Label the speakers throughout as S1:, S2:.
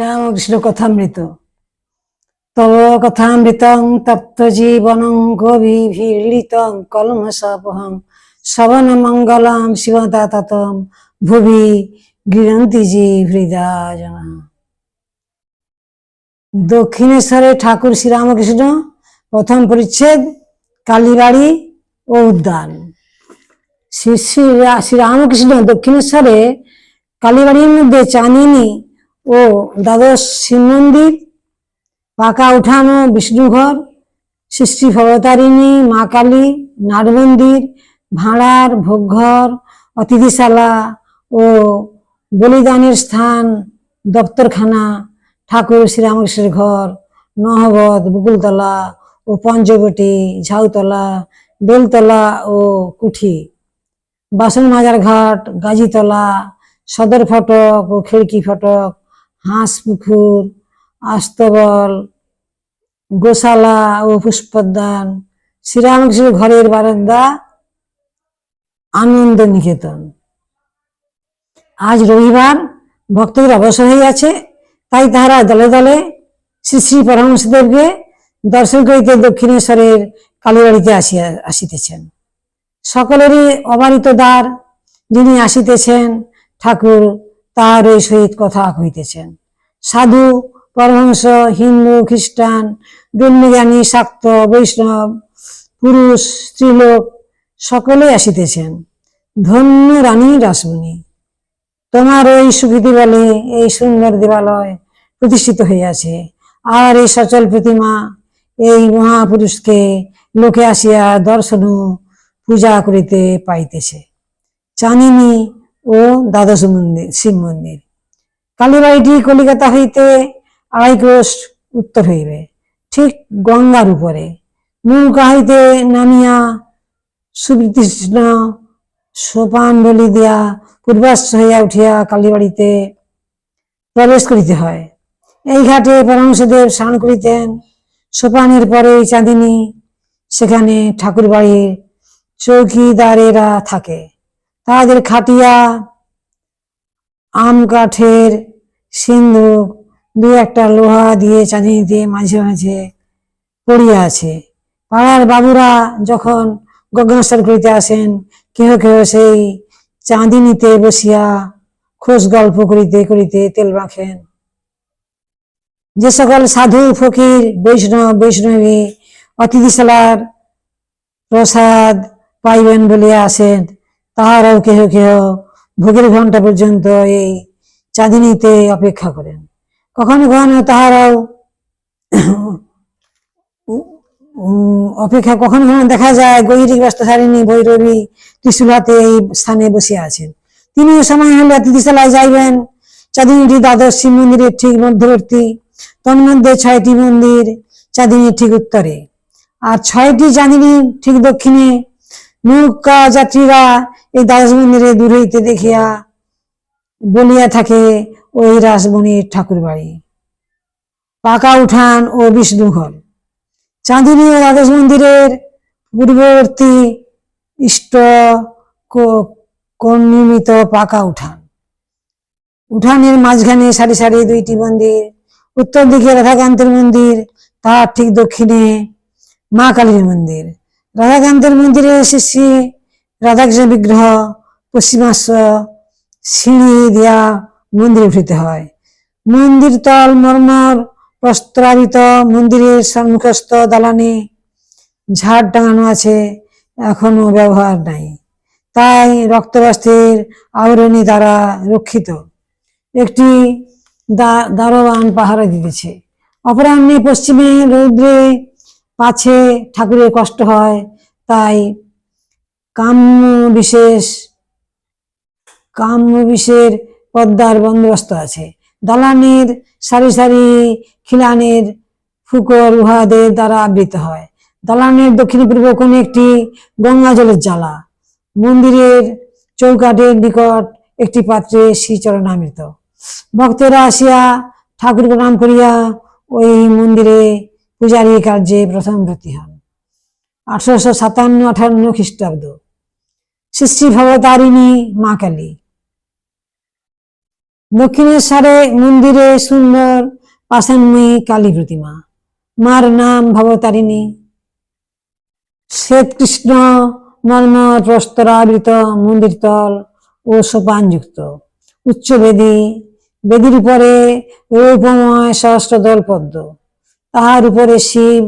S1: শ্রীরামকৃষ্ণ কথামৃত তব কথামৃতং তপ্ত জীবনং গভীভীড়িতং কলমশাপহং শ্রবণ মঙ্গলম শিবদাততম ভুবি গৃহন্তি জি দক্ষিণেশ্বরে ঠাকুর শ্রীরামকৃষ্ণ, প্রথম পরিচ্ছেদ, কালীবাড়ি ও উদ্যান। শ্রী শ্রী শ্রীরামকৃষ্ণ দক্ষিণেশ্বরে কালীবাড়ির মধ্যে চাঁদিনী ও দ্বাদশ শিব মন্দির, পাকা উঠানো বিষ্ণুঘর শ্রী ভবতারিণী, মা কালী, নাট মন্দির, ভাঁড়ার ভোগঘর, অতিথিশালা ও বলিদানের স্থান, দপ্তরখানা, ঠাকুর শ্রীরামকৃষ্ণের ঘর, নহবত, বকুলতলা ও পঞ্চবটি, ঝাউতলা, বেলতলা ও কুঠি বাসন মাজার ঘাট, গাজীতলা, সদর ফটক ও খিড়কি ফটক হাঁস পুকুর, আস্তবল, গোশালা ও পুষ্পোদ্যান শ্রীরামকৃষ্ণ ঘরের বারান্দা আনন্দ নিকেতন আজ রবিবার ভক্তদের অবসর হয়ে আছে তাই তাহারা দলে দলে শ্রী শ্রী পরমহংসদেবকে দর্শন করিতে দক্ষিণেশ্বরের কালীবাড়িতে আসিয়া আসিতেছেন। সকলেরই অবারিত দ্বার যিনি আসিতেছেন, ঠাকুর তার ওই সহিত কথা কহিতেছেন। সাধু, পরমহংস, হিন্দু, খ্রিস্টান, ব্রহ্মজ্ঞানী, শাক্ত, বৈষ্ণব, পুরুষ, স্ত্রীলোক সকলে আসিতেছেন। ধন্য রানী রাসমণি তোমার ওই সুকৃতি বলে এই সুন্দর দেবালয় প্রতিষ্ঠিত হইয়াছে। আর এই সচল প্রতিমা, এই মহাপুরুষকে লোকে আসিয়া দর্শন পূজা করিতে পাইতেছে। চাঁদিনী ও দ্বাদশ মন্দির, শিব মন্দির। কালীবাড়িটি কলিকাতা হইতে আড়াই ক্রোশ উত্তর হইবে, ঠিক গঙ্গার উপরে। নৌকা হইতে নামিয়া সুবিতৃষ্ণ সোপান বলি দিয়া পূর্বাশ্র হইয়া উঠিয়া কালীবাড়িতে প্রবেশ করিতে হয়। এই ঘাটে পরমশদেব স্নান করিতেন। সোপানের পরে চাঁদিনী, সেখানে ঠাকুর বাড়ির চৌকিদারেরা থাকে। তাদের খাটিয়া আম, কাঠের সিন্ধুক দু একটা লোহা দিয়ে চাঁদিনীতে মাঝে মাঝে পড়িয়া আছে। পাড়ার বাবুরা যখন গগনস্বর করিতে আসেন, কেহ কেহ সেই চাঁদিনীতে বসিয়া খোশ গল্প করিতে করিতে তেল মাখেন। যে সকল সাধু, ফকির, বৈষ্ণব, বৈষ্ণবী, অতিথিশালার প্রসাদ পাইবেন বলিয়া আসেন তাহারাও কেহ কেহ ভোগের ঘণ্টা পর্যন্ত এই চাঁদিনীতে অপেক্ষা করেন। কখনো কখনো তাহারাও অপেক্ষা কখনো কখনো দেখা যায় গৈরিক ব্যস্তধারিণী ভৈরবী ত্রিশুল হাতে এই স্থানে বসে আছেন। তিনিও সময় হলে অতিথিশালায় যাইবেন। চাঁদিনীটি দ্বাদশ শিব মন্দিরের ঠিক মধ্যবর্তী, তন্মধ্যে ছয়টি মন্দির চাঁদিনীর ঠিক উত্তরে। আর ছয়টি চাঁদিনী ঠিক দক্ষিণে নৌকা যাত্রীরা এই দ্বাদশ মন্দিরে দূর হইতে দেখিয়া বলিয়া থাকে, ওই রাসমণির ঠাকুর বাড়ি পাকা উঠান ও বিষ্ণুঘর। চাঁদিনী ও দ্বাদশ মন্দিরের পূর্ববর্তী ইষ্ট নির্মিত পাকা উঠান। উঠানের মাঝখানে সারি সারি দুইটি মন্দির, উত্তর দিকে রাধাকান্তের মন্দির, তার ঠিক দক্ষিণে মা কালীর মন্দির। রাধাকান্তের মন্দিরে শ্রী রাধাকৃষ্ণ বিগ্রহ, পশ্চিমাশ্ব, সিঁড়ি দিয়া মন্দিরে উঠিতে হয়। মন্দির তল মর্মর প্রস্তাবিত মন্দিরের সম্মুখস্থ দালানে ঝাড় টাঙানো আছে, এখনও ব্যবহার নাই। তাই রক্তবস্ত্রের আবরণী দ্বারা রক্ষিত। একটি দা- দারোয়ান পাহারা দিতেছে। অপরাহ্নে পশ্চিমে রৌদ্রে পাছে ঠাকুরের কষ্ট হয়, তাই কাম্য বিশেষ কাম্য বিশের পদ্মার বন্দোবস্ত আছে। দালানের সারি সারি খিলানের ফুকর উহাদের দ্বারা আবৃত হয়। দালানের দক্ষিণ পূর্ব কোণে একটি গঙ্গা জলের জ্বালা। মন্দিরের চৌকাঠের নিকট একটি পাত্রে শ্রীচরণামৃত। ভক্তরা আসিয়া ঠাকুর প্রণাম করিয়া ওই মন্দিরে পূজারী কার্যে প্রথম ব্রতী হন আঠারোশো সাতান্ন আঠান্ন খ্রিস্টাব্দ। শ্রী ভবতারিণী মা কালী। দক্ষিণেশ্বরে মন্দিরে সুন্দর পাষাণময়ী কালী প্রতিমা। মার নাম ভবতারিণী। শ্বেত কৃষ্ণ মর্মর প্রস্তরাবৃত মন্দির তল ও সোপানযুক্ত। উচ্চ বেদী বেদির উপরে রৌপময় সহস্রদল পদ্ম। তাহার উপরে শিব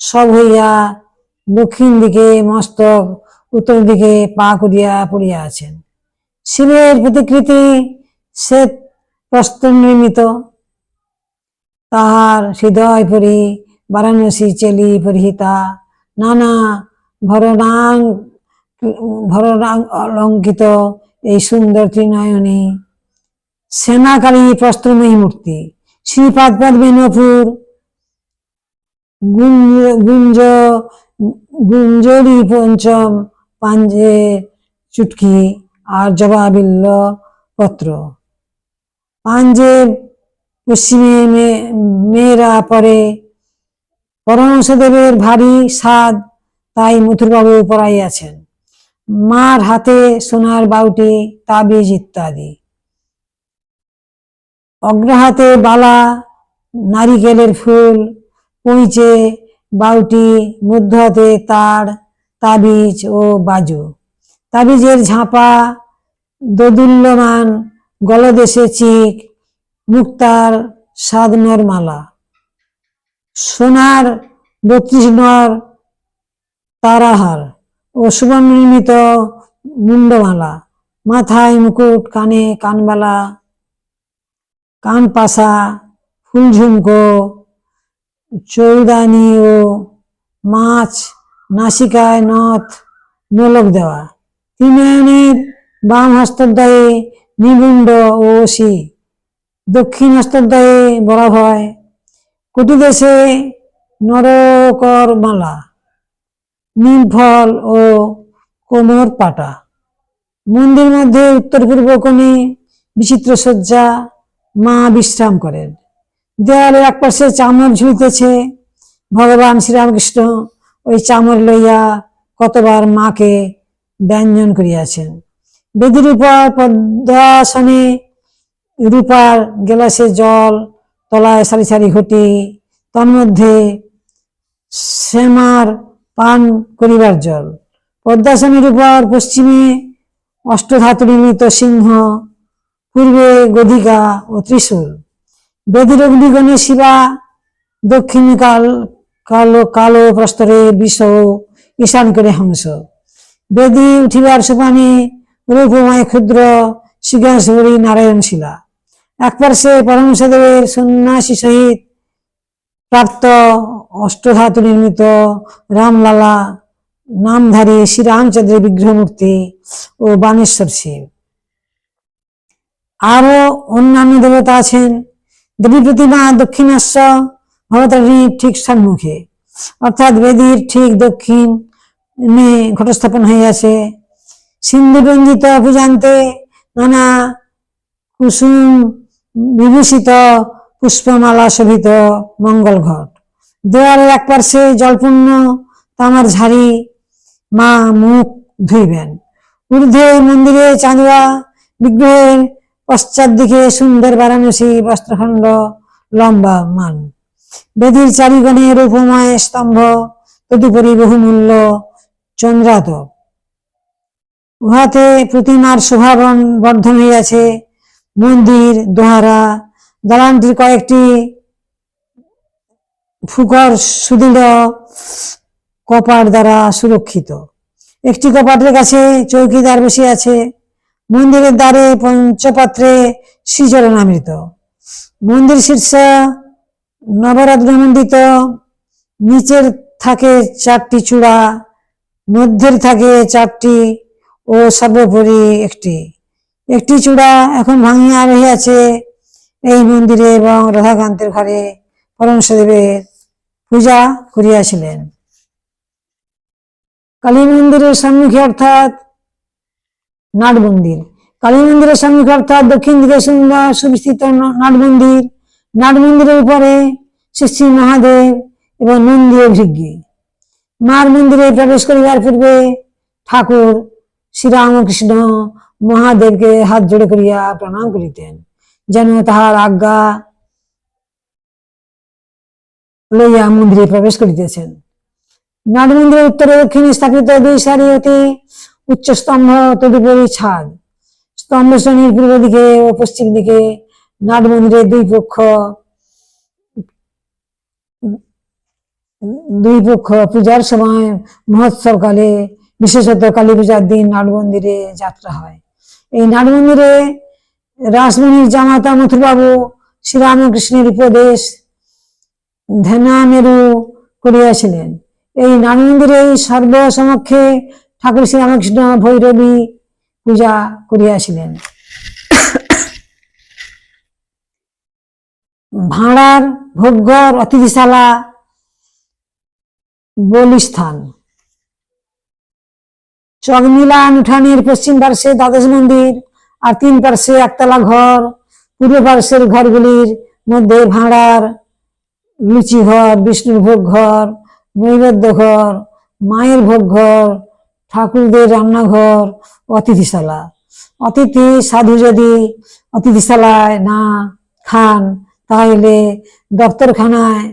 S1: সব হইয়া দক্ষিণ দিকে মস্তক, উত্তর দিকে পা করিয়া পড়িয়া আছেন। শিবের প্রতিকৃতি শ্বেত প্রস্তর নির্মিত। তাহার হৃদয় পরি বারাণসী চেলি পরিহিতা। নানা ভরণাং ভরণাং অলঙ্কিত এই সুন্দর ত্রিনয়নী। সেনাকারী প্রস্ত্রময়ী মূর্তি শ্রীপাদ পদ্মে নপুর গুঞ্জ গুঞ্জ, গুঞ্জরি পঞ্চম পাঞ্জে চুটকি আর জবাবিল্ল পত্র। পাঞ্জের পশ্চিমে মেয়েরা পরে। পরমহংসদেবের ভারী স্বাদ তাই মথুরবাবু পড়াইয়াছেন মার হাতে সোনার বাউটি, তাবিজ ইত্যাদি। অগ্রহাতে বালা, নারিকেলের ফুল পইচে বাউটি মধ্য তার, তাবিজ ও বাজু। তাবিজের ঝাঁপা দোদুল্যমান, গলদেশে চিক, মুক্তার সাধনর মালা। সোনার বত্রিশ নর তারাহার ও সুবর্ণ নির্মিত মুন্ডমালা। মাথায় মুকুট, কানে কানবালা কান পাশা ফুল ঝুমকো চৌদানি ও মাছ, নাসিকায় নথ নোলক দেওয়া। ত্রিনয়নের বাম হস্তদ্বয়ে নিবুণ্ড ও ওসি, দক্ষিণ হস্তদ্বয়ে বরাভয় কোটি দেশে নরকর মালা নিমফল ও কোমর পাটা মন্দির মধ্যে উত্তর পূর্ব কোণে বিচিত্র সজ্জা মা বিশ্রাম করেন। দেয়ালের এক পাশে চামর ঝুলিতেছে, ভগবান শ্রীরামকৃষ্ণ ওই চামর লইয়া কতবার মাকে ব্যঞ্জন করিয়াছেন। বেদির উপর পদ্মাসনে রূপার গেলাসে জল তলায় সারি সারি ঘটি, তন্মধ্যে শ্যামার পান করিবার জল। পদ্মাসনের উপর পশ্চিমে অষ্টধাতু নির্মিত সিংহ, পূর্বে গদিকা ও ত্রিশূল। বেদির অগ্নিগণে শিবা দক্ষিণ কাল কালো কালো প্রস্তরে বিষ ঈশান করে হংস বেদি উঠিবার সোপানে রূপময় ক্ষুদ্র সিংহাসবরী নারায়ণ শিলা এক পার্শ্বে পরমহংসদেবের সন্ন্যাসী সহিত প্রাপ্ত অষ্টধাতু নির্মিত রামলালা নামধারী শ্রীরামচন্দ্রের বিগ্রহ মূর্তি ও বানেশ্বর শিব আরও অন্যান্য দেবতা আছেন দেবী প্রতিমা দক্ষিণাস্য ভবতারিণীর ঠিক সম্মুখে অর্থাৎ বেদীর ঠিক দক্ষিণ ঘটস্থাপন হইয়াছে সিন্ধু রঞ্জিত পূজান্তে নানা কুসুম বিভূষিত পুষ্পমালা শোভিত মঙ্গল ঘট। দেওয়ালের এক পার্শ্বে জলপূর্ণ তামার ঝাড়ি মা মুখ ধুইবেন। ঊর্ধ্বে মন্দিরে চাঁদুয়া, বিগ্রহের পশ্চাৎ দিকে সুন্দর বারাণসী বস্ত্রখণ্ড লম্বা মান। বেদির চারিগণে রূপময় স্তম্ভ, তদুপরি বহুমূল্য চন্দ্রাত। উহাতে প্রতিমার শোভাবন বর্ধন হইয়াছে। মন্দির, দোহারা, দালানটির কয়েকটি ফুকর সুদৃঢ় কপাট দ্বারা সুরক্ষিত। একটি কপাটের কাছে চৌকিদার বসে আছে। মন্দিরের দ্বারে পঞ্চপাত্রে শ্রীচরণামৃত মন্দির শীর্ষ নবরত্নমণ্ডিত নিচের থাকে চারটি চূড়া, মধ্যের থাকে চারটি ও সর্বোপরি একটি। একটি চূড়া এখন ভাঙিয়া রহিয়াছে এই মন্দিরে এবং রাধাকান্তের ঘরে পরমশদেবের পূজা করিয়াছিলেন। কালী মন্দিরের সম্মুখে অর্থাৎ নাট মন্দির কালী মন্দিরের সম্মুখে অর্থাৎ দক্ষিণ দিকে সুন্দর সুবিস্তৃত নাট মন্দির নাট মন্দিরের উপরে শ্রী মহাদেব এবং নন্দী ও ভৃজ্ঞি মার মন্দিরে প্রবেশ করিবার পূর্বে ঠাকুর শ্রীরামকৃষ্ণ মহাদেবকে হাত জোড়ে করিয়া প্রণাম করিতেন, যেন তাহার আজ্ঞা লইয়া মন্দিরে প্রবেশ করিতেছেন। নাট মন্দিরের উত্তরে দক্ষিণে স্থাপিত দুই সারি অতি উচ্চ স্তম্ভ তদুপরি ছাদ। স্তম্ভ শ্রেণির পূর্ব দিকে ও পশ্চিম দিকে নাট মন্দিরের দুই পক্ষ দুই পক্ষ পূজার সময় মহোৎসবকালে বিশেষত কালী পূজার দিন নাট মন্দিরে যাত্রা হয়। এই নাট মন্দিরে রাসমণির জামাতা মথুরবাবু শ্রীরামকৃষ্ণের উপদেশ ধ্যানামেরু করিয়াছিলেন। এই নাট মন্দিরে সর্বসমক্ষে ঠাকুর শ্রীরামকৃষ্ণ ভৈরবী পূজা করিয়াছিলেন। ভাঁড়ার ভোগঘর, অতিথিশালা, বলিস্থান। চকমিলান উঠানের পশ্চিম পার্শ্বে দ্বাদশ মন্দির আর তিন পার্শ্বে একতলা ঘর। পূর্ব পার্শ্বের ঘরগুলির মধ্যে ভাঁড়ার লুচি ঘর, বিষ্ণুর ভোগ ঘর নৈবেদ্য ঘর, মায়ের ভোগ ঘর ঠাকুরদের রান্নাঘর অতিথিশালা অতিথি, সাধু যদি অতিথিশালায় না খান, তাহলে দপ্তরখানায়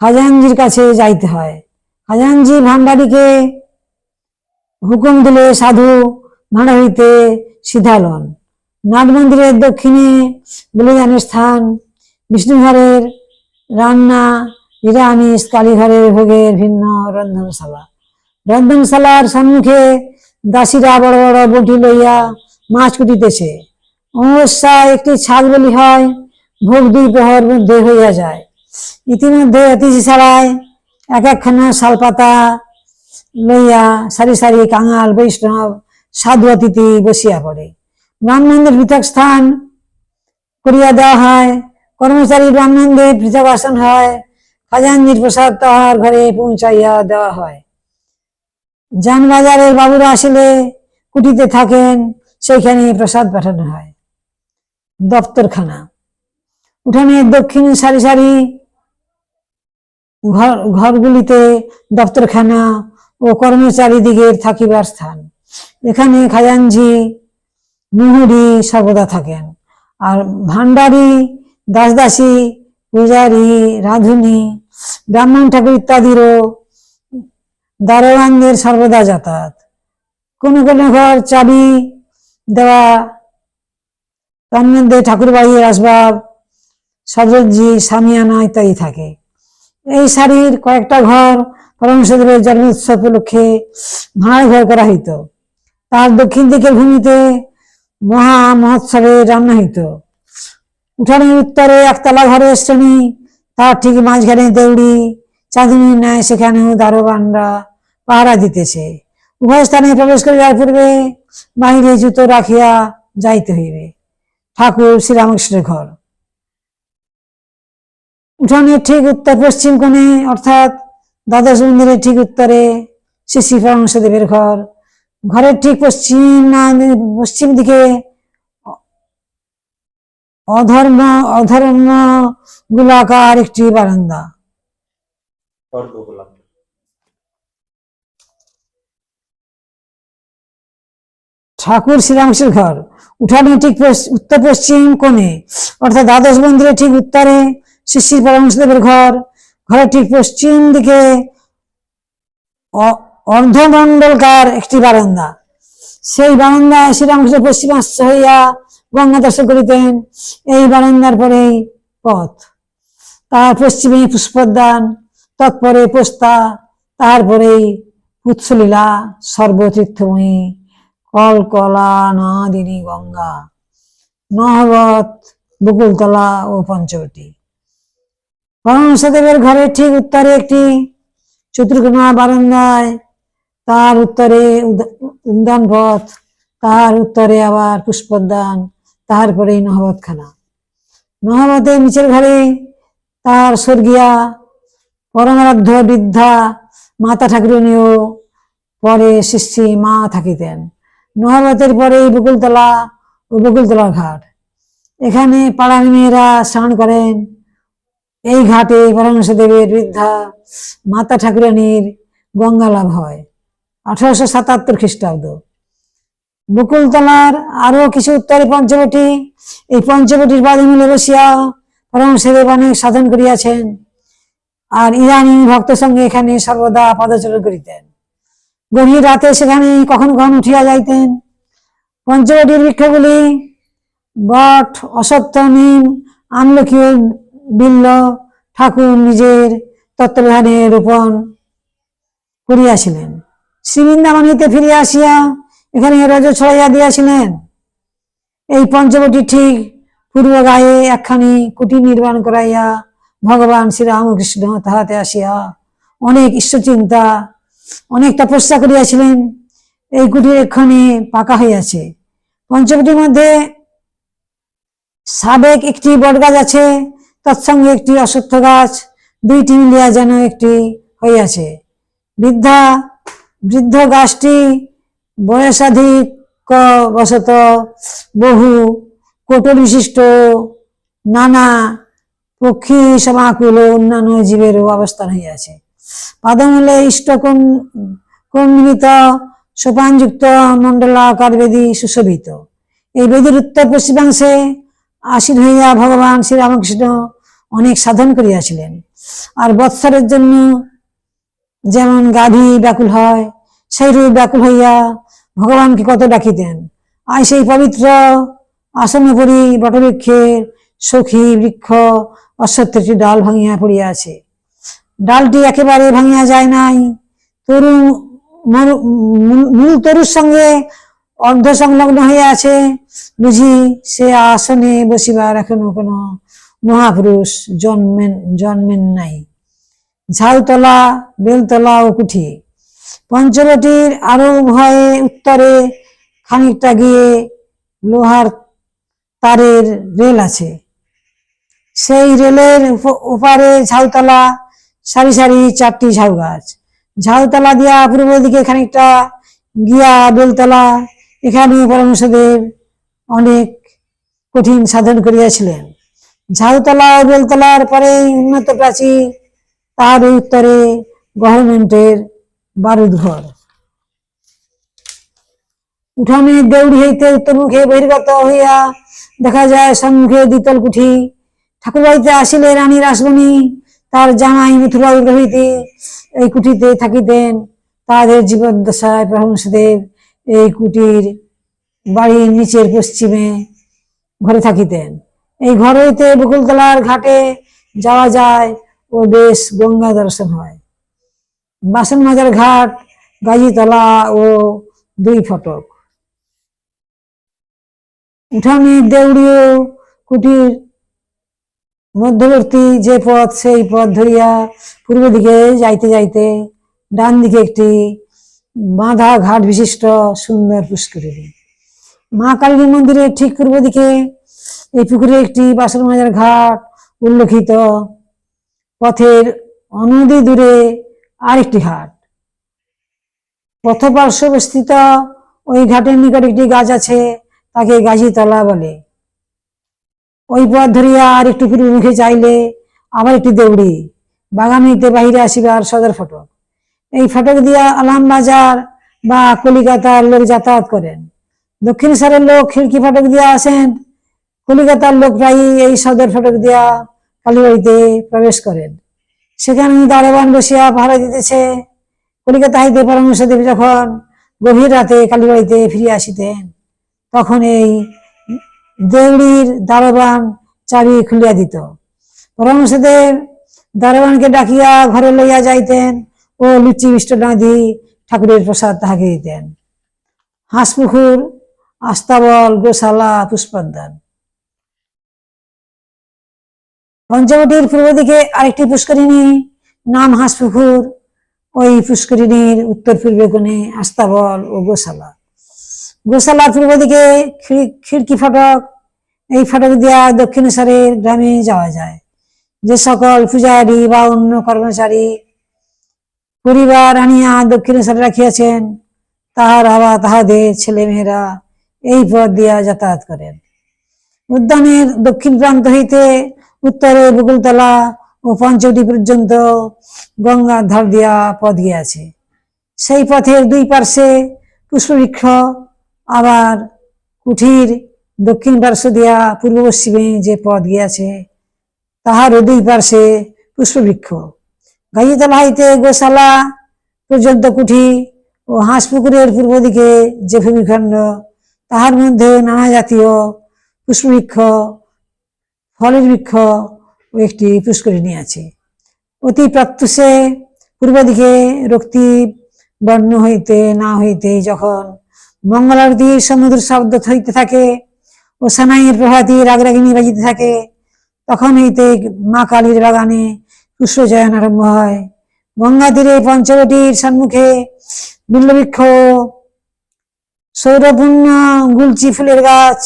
S1: খাজানজির কাছে যাইতে হয়। খাজানজি ভান্ডারিকে হুকুম দিলে সাধু ভাড়া হইতে সিধালন নাট মন্দিরের দক্ষিণে বলিদানের স্থান, বিষ্ণুঘরের রান্না নিরামিষ কালীঘরের ভোগের ভিন্ন রন্ধনশালা। রন্ধনশালার সম্মুখে দাসীরা বড় বড় বটি লইয়া মাছ কুটিতেছে। অমাবস্যায় একটি ছাদ বলি হয়, ভোগ দুই প্রহর মধ্যে হইয়া যায়। ইতিমধ্যে অতিথি অতিথিশালায় এক একখানা শালপাতা লইয়া সারি সারি কাঙাল, বৈষ্ণব, সাধু অতিথি বসিয়া পড়ে। ব্রাহ্মণদের পৃথক স্থান করিয়া দেওয়া হয়, কর্মচারী ব্রাহ্মণদের পৃথক আসন হয় খাজানজির প্রসাদ তাহার ঘরে পৌঁছাইয়া দেওয়া হয়। যানবাজারের বাবুরা আসলে কুটিতে থাকেন, সেইখানে প্রসাদ পাঠানো হয়। দপ্তরখানা। উঠানের দক্ষিণ সারি সারি ঘর, ঘরগুলিতে দপ্তরখানা ও কর্মচারীদিগের থাকিবার স্থান। এখানে খাজানজি মুহুরি সর্বদা থাকেন। আর ভান্ডারি দাসদাসী, পূজারী, রাঁধুনি, ব্রাহ্মণ ঠাকুর ইত্যাদিরও দারোয়ানদের সর্বদা যাতায়াত। কোনো কোনো ঘর, চাবি দেওয়া তার মধ্যে ঠাকুরবাড়ির আসবাব সদরজি সামিয়ানা ইত্যাদি থাকে। এই শাড়ির কয়েকটা ঘর পরমেশ্বরের জন্ম উৎসব উপলক্ষে ভাড়া ঘর করা হইত। তার দক্ষিণ দিকের ভূমিতে মহা মহোৎসবে রান্না হইত। উঠানের উত্তরে একতলা ঘরের শ্রেণি, তার ঠিক মাঝখানে দেউড়ি চাঁদনি ন্যায় সেখানেও দারোয়ানরা পাহারা দিতেছে। উভয় স্থানে প্রবেশ করিবার পূর্বে বাহিরে জুতো রাখিয়া যাইতে হইবে। ঠাকুর শ্রীরামকৃষ্ণের ঘর। উঠানের ঠিক উত্তর পশ্চিম কোণে, অর্থাৎ দ্বাদশ মন্দিরের ঠিক উত্তরে শ্রী শ্রী দেবের ঘর। ঘরের ঠিক পশ্চিম পশ্চিম দিকে অধর্ম অধর্ম গোলাকার একটি বারান্দা।
S2: স্বর্গগোলাপ
S1: ঠাকুর শ্রীরামকৃষ্ণের ঘর উঠানের ঠিক উত্তর পশ্চিম কোণে, অর্থাৎ দ্বাদশ মন্দিরের ঠিক উত্তরে শ্রী শ্রী পরমহংসদেবের ঘর। ঘরের ঠিক পশ্চিম দিকে অর্ধমণ্ডলকার একটি বারান্দা। সেই বারান্দায় শ্রীরামকৃষ্ণ পশ্চিমাশ্চ হইয়া গঙ্গা দর্শন করিতেন। এই বারান্দার পরেই পথ। তার পশ্চিমে পুষ্পোদ্যান। তৎপরে পোস্তা তারপরেই পুৎসলীলা সর্বতীর্থময়ী কলকলা নদিনী গঙ্গা নহবত বকুলতলা ও পঞ্চবটী। পরমহংসদেবের ঘরের ঠিক উত্তরে একটি চতুর্কোণা বারান্দায় তার উত্তরে উদ- উদ্যান পথ তার উত্তরে আবার পুষ্পোদ্যান, তারপরেই নহবতখানা নহবতের নিচের ঘরে তার স্বর্গীয়া পরমারাধ্য বৃদ্ধা মাতা ঠাকুরনীও পরে শিষ্যি মা থাকিতেন। নহবতের পরে বকুলতলা ও বকুলতলা ঘাট। এখানে পাড়ার মেয়েরা স্নান করেন। এই ঘাটে পরমেশ্বর দেবের বৃদ্ধা মাতা ঠাকুরানীর গঙ্গা লাভ হয়। আঠারোশো সাতাত্তর খ্রিস্টাব্দ। বকুলতলার আরও কিছু উত্তরে পঞ্চবটি। এই পঞ্চবটির বাদিমূলে বসিয়া পরমশিদেব অনেক সাধন করিয়াছেন। আর ইরানি ভক্ত সঙ্গে এখানে সর্বদা পদচারণ করিতেন। গভীর রাতে সেখানে কখন কখন উঠিয়া যাইতেন? পঞ্চবটির বৃক্ষগুলি বট অসত্য নিম আমলকি বিল্ল ঠাকুর নিজের তত্ত্বাবধানে রোপণ করিয়াছিলেন। শ্রীবৃন্দাবন হইতে ফিরিয়া আসিয়া এখানে রজ ছড়াইয়া দিয়াছিলেন। এই পঞ্চবটি ঠিক পূর্ব গায়ে একখানি কুটি নির্মাণ করাইয়া ভগবান শ্রীরামকৃষ্ণ তাহাতে আসিয়া অনেক চিন্তা অনেক তপস্যা করিয়াছিলেন। এই কুটির এক্ষণে পাকা হইয়াছে। পঞ্চবটির মধ্যে সাবেক একটি বটগাছ আছে, তৎসঙ্গে একটি অশ্বত্থ গাছ, দুইটি মিলিয়া যেন একটি হইয়াছে। বৃদ্ধা, বৃদ্ধ গাছটি বয়সাধিক বশত বহু কোটর বিশিষ্ট নানা পক্ষী সমাকুল অন্যান্য জীবেরও অবস্থান হইয়াছে। পাদমূলে ইষ্ট কম্মিলিত সোপানযুক্ত মণ্ডলাকার বেদী সুশোভিত। এই বেদির উত্তর পশ্চিমাংশে আসীন হইয়া ভগবান শ্রীরামকৃষ্ণ অনেক সাধন করিয়াছিলেন। আর বৎসরের জন্য যেমন গাভী ব্যাকুল হয় সেই রূপ ব্যাকুল হইয়া ভগবানকে কত ডাকিতেন। আর সেই পবিত্র আসনপুরী বটবৃক্ষের সখী, বৃক্ষ অশ্বত্থটি ডাল ভাঙিয়া পড়িয়া আছে ডালটি একেবারে ভাঙিয়া যায় নাই। তরু মূল তরুর সঙ্গে অর্ধ সংলগ্ন হইয়া আছে। বুঝি সে আসনে বসিবার এখনও কোনো মহাপুরুষ জন্মেন জন্মেন নাই। ঝাউতলা বেলতলা ও কুঠি। পঞ্চবটির আরও ভয়ে উত্তরে খানিকটা গিয়ে লোহার তারের রেল আছে। সেই রেলের ওপারে ঝাউতলা, সারি সারি চারটি ঝাউ গাছ। ঝাউতলা দিয়া পূর্ব দিকে খানিকটা গিয়া বেলতলা, এখানে পরমেশ্বরদেব অনেক কঠিন সাধন করিয়াছিলেন। ঝাউতলা ও বেলতলার পরে উন্নত প্রাচীর তার উত্তরে গভর্নমেন্টের বারুদ ঘর উঠানে দেউড়ি হইতে উত্তর মুখে বহির্গত হইয়া দেখা যায় সম্মুখে দ্বিতল কুঠি ঠাকুর বাড়িতে আসিলে রানী রাসমণি তার জামাই মিথুবাবু প্রভৃতি এই কুটিতে থাকিতেন। তাদের জীবদ্দশায় পরমহংসদেব এই কুটির বাড়ির নিচের পশ্চিমে ঘরে থাকিতেন। এই ঘর হইতে বকুলতলার ঘাটে যাওয়া যায় ও বেশ গঙ্গা দর্শন হয়। বাসন মাজার ঘাট, গাজীতলা ও দুই ফটক। উঠানে দেউড়িও কুটির মধ্যবর্তী যে পথ, সেই পথ ধরিয়া পূর্ব দিকে যাইতে যাইতে ডান দিকে একটি বাঁধা ঘাট বিশিষ্ট সুন্দর পুষ্করিণী। মা কালী মন্দিরের ঠিক পূর্ব দিকে এই পুকুরে একটি বাসন মাজার ঘাট উল্লেখিত। পথের অনদি দূরে আরেকটি ঘাট। পথপার্শ্ব অবস্থিত ওই ঘাটের নিকট একটি গাছ আছে, তাকে গাজীতলা বলে। ওই পথ ধরিয়া আর একটু পূর্ব মুখে চাইলে আবার একটি দেউড়ি বাগান হইতে বাহিরে আসিবার সদর ফটক। এই ফটক দিয়া আলাম বাজার বা কলিকাতার লোক যাতায়াত করেন। দক্ষিণ সারের লোক খিড়কি ফটক দিয়া আসেন, কলিকাতার লোক প্রায়ই এই সদর ফটক দিয়া কালীবাড়িতে প্রবেশ করেন। সেখানে দারোয়ান বসিয়া ভাড়া দিতেছে। কলিকাতা হইতে পরামর্শ দেবী যখন গভীর রাতে কালীবাড়িতে ফিরে আসিতেন, তখন এই দেউড়ির দারোয়ান চাবি খুলিয়া দিত। পরামর্শদেব দারোয়ানকে ডাকিয়া ঘরে লইয়া যাইতেন ও লুচি মিষ্ট নাদি ঠাকুরের প্রসাদ তাহাকে দিতেন। হাঁসপুকুর, আস্তাবল, গোশালা পুষ্পোদ্যান পঞ্চবটির পূর্ব দিকে আরেকটি পুষ্করিণী, নাম হাঁসপুকুর। ওই পুষ্করিণীর উত্তর পূর্বে কোণে আস্তাবল ও গোশালা। গোশালার পূর্ব দিকে খিড়- খিড়কি ফটক, এই ফটক দিয়া দক্ষিণেশ্বরের গ্রামে যাওয়া যায়। যে সকল পূজারী বা অন্য কর্মচারী পরিবার আনিয়া দক্ষিণেশ্বরে রাখিয়াছেন, তাহার বা তাহাদের ছেলেমেয়েরা এই পথ দিয়া যাতায়াত করেন। উদ্যানের দক্ষিণ প্রান্ত হইতে উত্তরে বকুলতলা ও পঞ্চবটি পর্যন্ত গঙ্গার ধার দিয়া পথ গিয়াছে। সেই পথের দুই পার্শ্বে পুষ্পবৃক্ষ আবার কুঠির দক্ষিণ পার্শ্ব দিয়া পূর্ব পশ্চিমে যে পথ গিয়াছে, তাহার দুই পার্শ্বে পুষ্পবৃক্ষ। গাইতলা হইতে গোশালা পর্যন্ত কুঠি ও হাঁসপুকুরের পূর্ব দিকে যে ভূমিখণ্ড, তাহার মধ্যে নানা জাতীয় পুষ্পবৃক্ষ, ফলের বৃক্ষ ও একটি পুষ্করিণী আছে। অতি প্রত্যুষে পূর্ব দিকে রক্তি বর্ণ হইতে না হইতে যখন মঙ্গলারতি সমুদ্র শব্দ হইতে থাকে ও সানাইয়ের প্রভাতী রাগরাগিনী বাজিতে থাকে। তখন হইতে মা কালীর বাগানে পুষ্পচয়ন আরম্ভ হয়। গঙ্গা তীরে পঞ্চবটির সম্মুখে বিল্লবৃক্ষ সৌরপূর্ণ গুলচি ফুলের গাছ,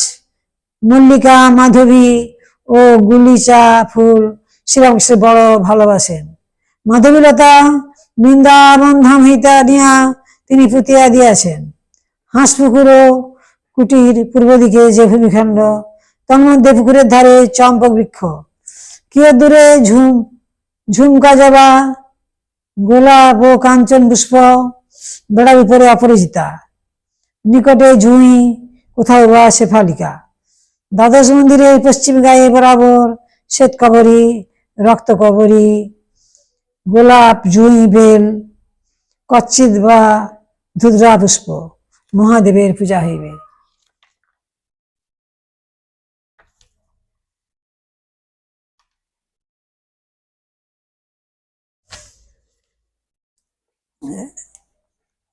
S1: মল্লিকা, মাধবী ও গুলিচা ফুল শ্রীরামকৃষ্ণ বড় ভালোবাসেন। মাধবীলতা বৃন্দাবন ধাম হইতা নিয়া তিনি পুতিয়া দিয়াছেন। হাঁসপুকুর ও কুটির পূর্ব দিকে যে ভূমিখণ্ড তন্মধ্যে পুকুরের ধারে চম্পক বৃক্ষ। কি দূরে ঝুম ঝুমকা জবা গোলাপ ও কাঞ্চন পুষ্প, বেড়ার উপরে অপরিচিতা। নিকটে ঝুঁই, কোথাও বা শেফালিকা। দ্বাদশ মন্দিরের পশ্চিম গায়ে বরাবর শ্বেত কবরী, রক্ত কবরী, গোলাপ জুঁই বেল, কচ্ছিত বা ধুদ্রা পুষ্প। মহাদেবের পূজা হইবে।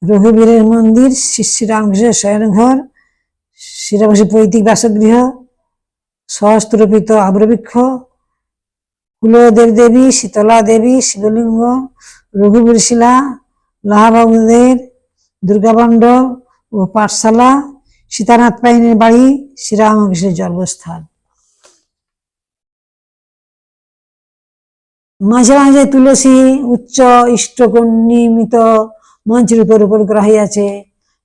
S1: রঘুবীরের মন্দির, শ্রী শ্রীরামকৃষ্ণের শয়নঘর শ্রীরামকৃষ্ণ পৈতৃক বাসগৃহ সহস্রপিত আব্রবৃক্ষ, কুলদেব দেবী, শীতলা দেবী, শিবলিঙ্গ, রঘুবীর শিলা লাহাবাবুদের দুর্গামণ্ডপ ও পাঠশালা, সীতানাথ পাইনের বাড়ি, শ্রীরামকৃষ্ণের জন্মস্থান। মাঝে মাঝে তুলসী উচ্চ ইষ্টকোণ নির্মিত মঞ্চের উপর উপর করা হইয়াছে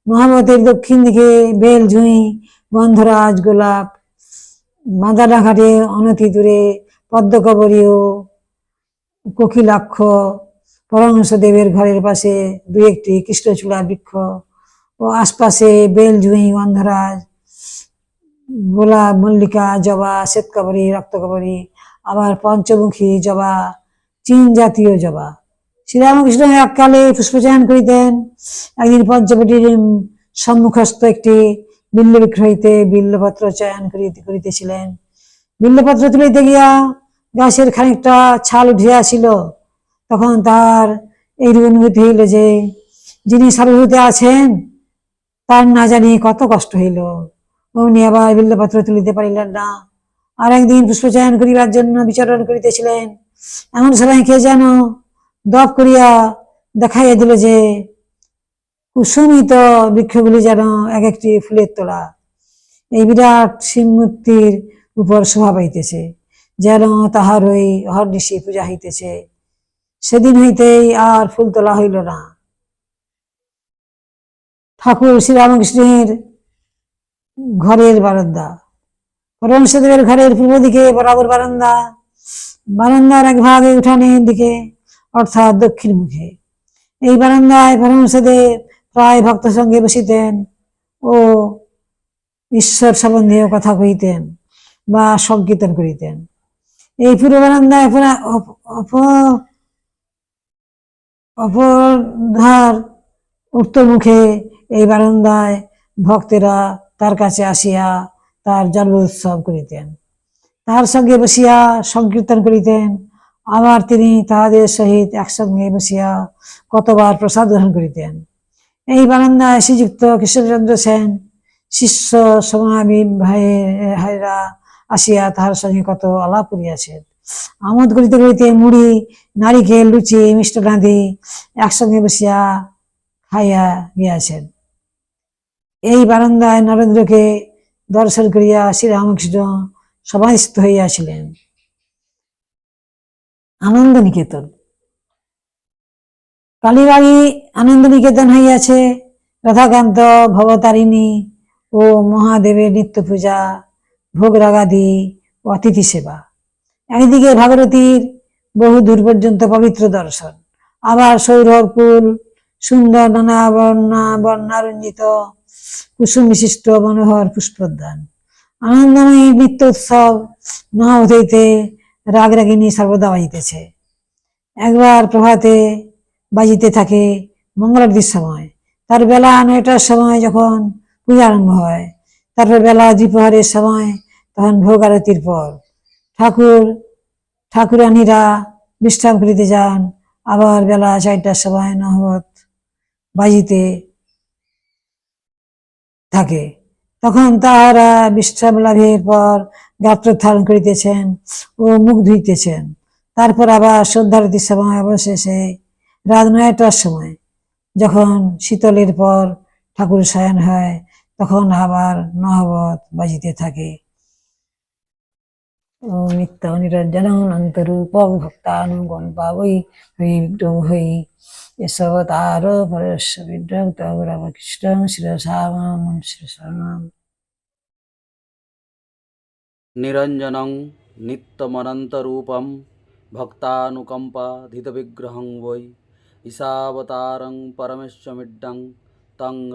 S1: মহাবতের দক্ষিণ দিকে বেল ঝুঁই, গন্ধরাজ গোলাপ বাঁধানা অনতি দূরে পদ্মকবরী ও কোকিলাক্ষ পরমহংস দেবের ঘরের পাশে দু একটি কৃষ্ণচূড়া বৃক্ষ। আশপাশে বেল ঝুঁই গন্ধরাজ গোলাপ মল্লিকা, জবা, শ্বেতকবরী, রক্তকবরী, আবার পঞ্চমুখী জবা, চীন জাতীয় জবা। শ্রীরামকৃষ্ণ এককালে পুষ্পচয়ন করিতেন। একদিন পঞ্চবটির সম্মুখস্থ একটি বিল্লবৃক্ষ হইতে বিল্লপত্র চয়ন করিতে, করিতেছিলেন। বিল্লপত্র তুলিতে গিয়া গাছের খানিকটা ছাল উঠিয়াছিল তখন তার এই অনুভূতি হইল যে, যিনি সর্বভূতে আছেন তার না জানি কত কষ্ট হইল। অমনি আবার বিল্লপত্র তুলিতে পারিলেন না। আর একদিন পুষ্পচয়ন করিবার জন্য বিচরণ করিতেছিলেন। এমন সময় কে যেন দপ করিয়া দেখাইয়া দিল যে, কুসুমিত বৃক্ষগুলি যেন এক একটি ফুলের তোলা। এই বিরাট শিব মূর্তির উপর শোভা পাইতেছে, যেন তাহার ওই অহর্নিশি পূজা হইতেছে। সেদিন হইতেই আর ফুল তোলা হইল না। ঠাকুর শ্রীরামকৃষ্ণের ঘরের বারান্দা। পরমশদেবের ঘরের পূর্ব দিকে বরাবর বারান্দা। বারান্দার এক ভাগে উঠানের দিকে, অর্থাৎ দক্ষিণ মুখে। এই বারান্দায় পরমশদেব প্রায় ভক্ত সঙ্গে বসিতেন ও ঈশ্বর সম্বন্ধীয় কথা কহিতেন বা সংকীর্তন করিতেন। এই পুরো বারান্দায় অপরা- অপ- অপ- অপরধার উত্তর মুখে এই বারান্দায় ভক্তেরা তার কাছে আসিয়া তার জন্ম উৎসব করিতেন। তার সঙ্গে বসিয়া সংকীর্তন করিতেন। আবার তিনি তাহাদের সহিত একসঙ্গে বসিয়া কতবার প্রসাদ গ্রহণ করিতেন। এই বারান্দায় শ্রীযুক্ত কৃষ্ণচন্দ্র সেন, শিষ্য সমাবীম ভাইয়েরা আসিয়া তাহার সঙ্গে কত আলাপ করিয়াছেন। আমোদ করিতে করিতে মুড়ি, নারিকেল, লুচি মিষ্টনাদি একসঙ্গে বসিয়া খাইয়া গিয়াছেন। এই বারান্দায় নরেন্দ্রকে দর্শন করিয়া শ্রীরামকৃষ্ণ সমাধিস্থ হইয়াছিলেন। আনন্দ নিকেতন কালীবাড়ি আনন্দ নিকেতন হইয়াছে। রাধাকান্ত ভবতারিণী ও মহাদেবের নিত্য পূজা ভোগ রাগাদি ও অতিথি সেবা একদিকে ভাগরতীর বহু দূর পর্যন্ত পবিত্র দর্শন, আবার সৌরভকুল সুন্দর নানা বর্ণা বর্ণারঞ্জিত কুসুম বিশিষ্ট মনোহর পুষ্পোদ্যান। আনন্দময়ী নৃত্য উৎসব মহাবত হইতে রাগ রাগিনী সর্বদা বাজিতেছে। একবার প্রভাতে বাজিতে থাকে মঙ্গলারতির সময় তার বেলা নয়টার সময় যখন পূজা আরম্ভ হয় তারপর বেলা দ্বিপ্রহরের সময় তখন ভোগ আরতির পর। ঠাকুর, ঠাকুরানীরা বিশ্রাম করিতে যান। আবার বেলা চারটার সময় নহবত বাজিতে থাকে। তখন তাহারা বিশ্রাম লাভের পর গাত্র ধারণ করিতেছেন ও মুখ ধুইতেছেন। তারপর আবার সন্ধ্যারতির সময় অবশেষে রাত নয়টার সময় যখন শীতলের পর ঠাকুর শয়ন হয়, তখন আবার নহবত বাজিতে থাকে। নিত্য নিরঞ্জন অন্তরূপ ভক্তানুগম পাবই হই বিক্রম হই। তার পরস্য বিদ্রোহ রামকৃষ্ণ শিরসাম শিরসাম
S2: নিরঞ্জনং নিত্যমনন্তরূপম ভক্তানুকম্পাধিতবিগ্রহং বৈ ঈশাবতারং পরমেশ্বমিড্ডং তং